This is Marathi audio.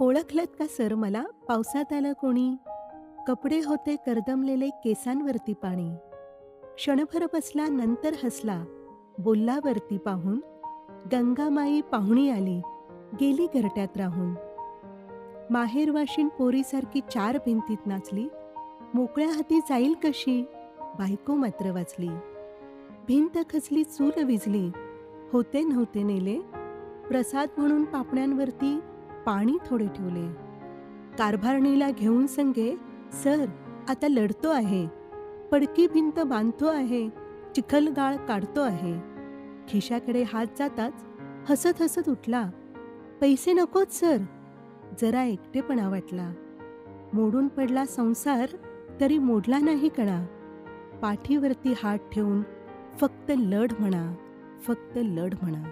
ओळखलत का सर मला? पावसात आलं कोणी? कपडे होते करदमलेले केसांवरती पाणी. क्षणभर बसला नंतर हसला. बोलला वरती पाहून गंगामाई पाहुणी आली. गेली घरट्यात राहून. माहेरवाशीन पोरीसारखी चार भिंतीत नाचली. मोकळ्या हाती जाईल कशी? बायको मात्र वाचली. भिंत खचली चूल विजली. होते नव्हते नेले. प्रसाद म्हणून पापण्यांवरती पाणी थोडे ठेवले. कारभारणीला घेऊन संगे सर आता लढतो आहे. पडकी भिंत बांधतो आहे. चिखलगाळ काढतो आहे. खिशाकडे हात जाताच हसत हसत उठला. पैसे नकोत सर. जरा एकटेपणा वाटला. मोडून पडला संसार तरी मोडला नाही कणा. पाठीवरती हात ठेवून फक्त लढ म्हणा फक्त लढ म्हणा.